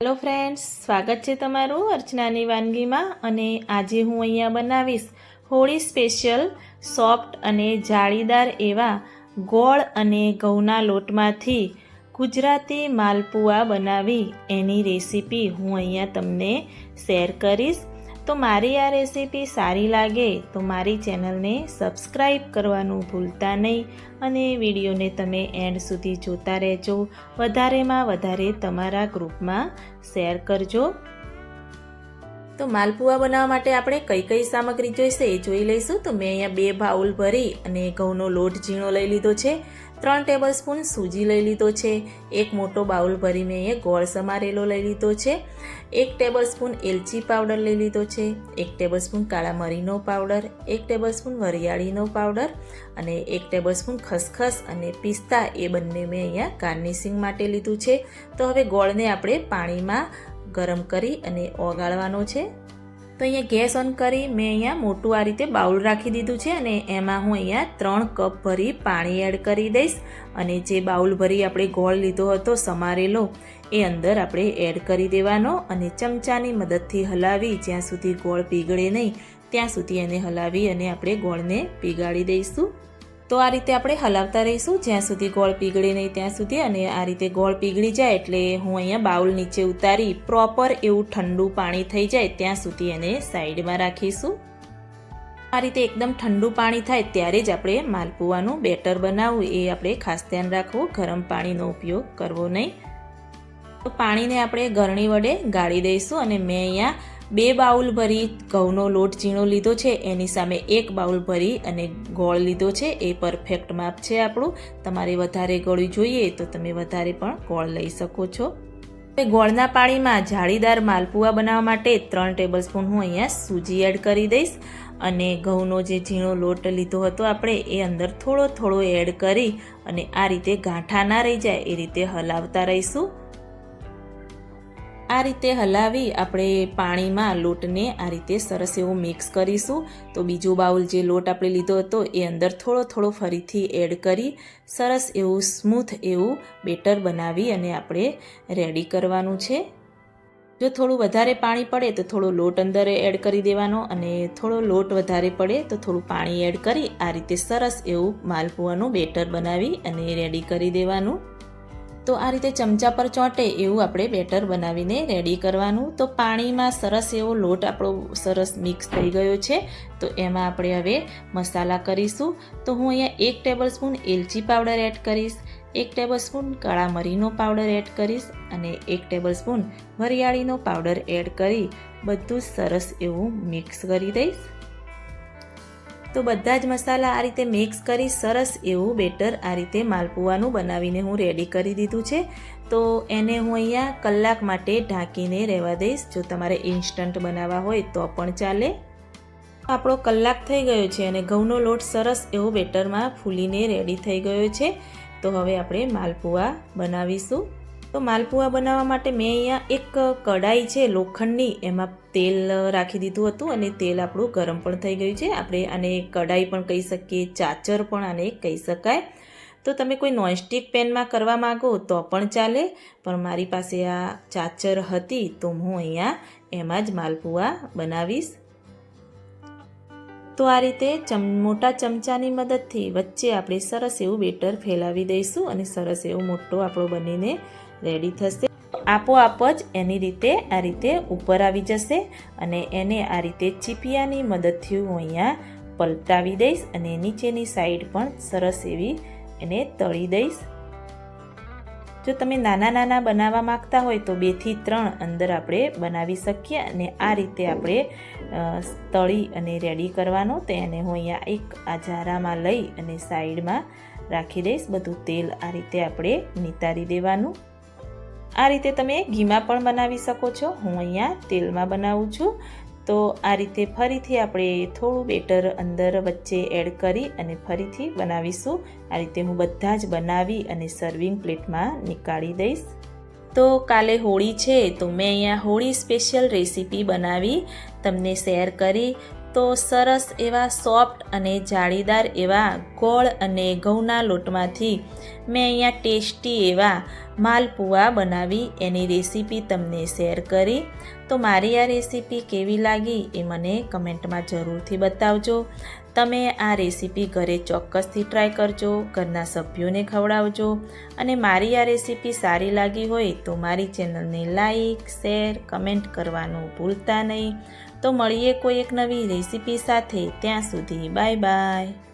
Hello friends સ્વાગત છે તમારું અર્ચનાની વાનગીમાં અને આજે હું અહીંયા બનાવીશ હોળી સ્પેશિયલ સોફ્ટ અને જાળીદાર એવા ગોળ અને ઘઉંના લોટમાંથી ગુજરાતી માલપુઆ બનાવી. એની રેસીપી હું અહીંયા તમને શેર કરીશ. તો મારી આ રેસીપી સારી લાગે તો મારી ચેનલને સબસ્ક્રાઈબ કરવાનું ભૂલતા નહીં અને વિડીયોને તમે એન્ડ સુધી જોતા રહેજો. વધારેમાં વધારે તમારા ગ્રુપમાં શેર કરજો. તો માલપુઆ બનાવવા માટે આપણે કઈ કઈ સામગ્રી જોઈશે એ જોઈ લઈશું. તો મેં અહીંયા બે બાઉલ ભરી અને ઘઉંનો લોટ ઝીણો લઈ લીધો છે. ત્રણ ટેબલ સ્પૂન સૂજી લઈ લીધો છે. એક મોટો બાઉલ ભરી મેં એ ગોળ સમારેલો લઈ લીધો છે. એક ટેબલ સ્પૂન એલચી પાવડર લઈ લીધો છે. એક ટેબલ સ્પૂન કાળા મરીનો પાવડર, એક ટેબલ સ્પૂન વરિયાળીનો પાવડર અને એક ટેબલ સ્પૂન ખસખસ અને પિસ્તા એ બંને મેં અહીંયા ગાર્નિશિંગ માટે લીધું છે. તો હવે ગોળને આપણે પાણીમાં ગરમ કરી અને ઓગાળવાનો છે. તો અહીંયા ગેસ ઓન કરી મેં અહીંયા મોટું આ રીતે બાઉલ રાખી દીધું છે અને એમાં હું અહીંયા ત્રણ કપ ભરી પાણી એડ કરી દઈશ અને જે બાઉલ ભરી આપણે ગોળ લીધો હતો સમારેલો, એ અંદર આપણે એડ કરી દેવાનો અને ચમચાની મદદથી હલાવી, જ્યાં સુધી ગોળ પીગળે નહીં, ત્યાં સુધી એને હલાવી અને આપણે ગોળને પીગાળી દઈશું. તો આ રીતે આપણે હલાવતા રહીશું. જ્યાં સુધી ગોળ પીગળે નહીં, ત્યાં સુધી અને આ રીતે ગોળ પીગળી જાય એટલે હું અહીંયા બાઉલ નીચે ઉતારી પ્રોપર એવું ઠંડુ પાણી થઈ જાય ત્યાં સુધી એને સાઈડમાં રાખીશું. આ રીતે એકદમ ઠંડુ પાણી થાય ત્યારે જ આપણે માલપુવાનું બેટર બનાવવું. એ આપણે ખાસ ધ્યાન રાખવું. ગરમ પાણીનો ઉપયોગ કરવો નહીં. તો પાણીને આપણે ગરણી વડે ગાળી દઈશું અને મેં અહીંયા બે બાઉલ ભરી ઘઉંનો લોટ ઝીણો લીધો છે, એની સામે એક બાઉલ ભરી અને ગોળ લીધો છે, એ પરફેક્ટ માપ છે આપણું. તમારે વધારે ગળ્યું જોઈએ તો તમે વધારે પણ ગોળ લઈ શકો છો. હવે ગોળના પાણીમાં જાળીદાર માલપુઆ બનાવવા માટે ત્રણ ટેબલ સ્પૂન હું અહીંયા સૂજી એડ કરી દઈશ. અને ઘઉંનો જે ઝીણો લોટ લીધો હતો આપણે, એ અંદર થોડો થોડો એડ કરી અને આ રીતે ગાંઠા ના રહી જાય, એ રીતે હલાવતા રહીશું. આ રીતે હલાવી આપણે પાણીમાં લોટને આ રીતે સરસ એવો મિક્સ કરીશું. તો બીજો બાઉલ જે લોટ આપણે લીધો હતો એ અંદર થોડો થોડો ફરીથી એડ કરી સરસ એવું સ્મૂથ એવું બેટર બનાવી અને આપણે રેડી કરવાનું છે. જો થોડું વધારે પાણી પડે તો થોડો લોટ અંદર એડ કરી દેવાનો અને થોડો લોટ વધારે પડે તો થોડું પાણી એડ કરી આ રીતે સરસ એવું માલપુઆનું બેટર બનાવી અને રેડી કરી દેવાનું. તો આ રીતે ચમચા પર ચોંટે એવું આપણે બેટર બનાવીને રેડી કરવાનું. તો પાણીમાં સરસ એવો લોટ આપણો સરસ મિક્સ થઈ ગયો છે. તો એમાં આપણે હવે મસાલા કરીશું. તો હું અહીંયા એક ટેબલ સ્પૂન એલચી પાવડર એડ કરીશ, એક ટેબલ સ્પૂન કાળા મરીનો પાવડર એડ કરીશ અને એક ટેબલ સ્પૂન વરિયાળીનો પાવડર એડ કરી બધું સરસ એવું મિક્સ કરી દઈશ. તો બધા જ મસાલા આ રીતે મિક્સ કરી સરસ એવું બેટર આ રીતે માલપુઆનું બનાવીને હું રેડી કરી દીધું છે. તો એને હું અહીંયા કલાક માટે ઢાંકીને રહેવા દઈશ. જો તમારે ઇન્સ્ટન્ટ બનાવવા હોય તો પણ ચાલે. આપણો કલાક થઈ ગયો છે અને ઘઉંનો લોટ સરસ એવો બેટરમાં ફૂલીને રેડી થઈ ગયો છે. તો હવે આપણે માલપુઆ બનાવીશું. તો માલપુઆ બનાવવા માટે મેં અહીંયા એક કડાઈ છે, લોખંડની. એમાં તેલ રાખી દીધું હતું અને તેલ આપણું ગરમ પણ થઈ ગયું છે. આપણે આને કડાઈ પણ કહી શકીએ, ચાચર પણ આને કહી શકાય. તો તમે કોઈ નોનસ્ટિક પેનમાં કરવા માગો તો પણ ચાલે. પણ મારી પાસે આ ચાચર હતી તો હું અહીંયા એમાં જ માલપુઆ બનાવીશ. તો આ રીતે ચમ, મોટા ચમચાની મદદથી વચ્ચે આપણે સરસ એવું બેટર ફેલાવી દઈશું અને સરસ એવો મોટો આપણો બનીને રેડી થશે. આપોઆપ જ એની રીતે આ રીતે ઉપર આવી જશે અને એને આ રીતે ચીપિયાની મદદથી હું અહીંયા પલટાવી દઈશ અને નીચેની સાઈડ પણ સરસ એવી એને તળી દઈશ. જો તમે નાના નાના બનાવવા માંગતા હોય તો બેથી ત્રણ અંદર આપણે બનાવી શકીએ અને આ રીતે આપણે તળી અને રેડી કરવાનો. તેને હું અહીંયા એક આ ઝારામાં લઈ અને સાઈડમાં રાખી દઈશ. બધું તેલ આ રીતે આપણે નિતારી દેવાનું. આ રીતે તમે ઘીમાં પણ બનાવી શકો છો. હું અહીંયા તેલમાં બનાવું છું. તો આ રીતે ફરીથી આપણે થોડું બેટર અંદર વચ્ચે એડ કરી અને ફરીથી બનાવીશું. આ રીતે હું બધા જ બનાવી અને સર્વિંગ પ્લેટમાં નીકાળી દઈશ. તો કાલે હોળી છે, તો મેં અહીંયા હોળી સ્પેશિયલ રેસીપી બનાવી. તમને શેર કરી તો સરસ એવા સોફ્ટ અને જાળીદાર એવા ગોળ અને ઘઉંના લોટમાંથી મેં અહીંયા ટેસ્ટી એવા માલપુઆ બનાવી, એની રેસીપી તમને શેર કરી. તો મારી આ રેસીપી કેવી લાગી એ મને કમેન્ટમાં જરૂરથી બતાવજો. તમે આ રેસીપી ઘરે ચોક્કસથી ટ્રાય કરજો, ઘરના સભ્યોને ખવડાવજો અને મારી આ રેસીપી સારી લાગી હોય તો મારી ચેનલને લાઈક, શેર, કમેન્ટ કરવાનું ભૂલતા નહીં. તો મળીએ કોઈ એક નવી રેસીપી સાથે ત્યાં સુધી બાય બાય.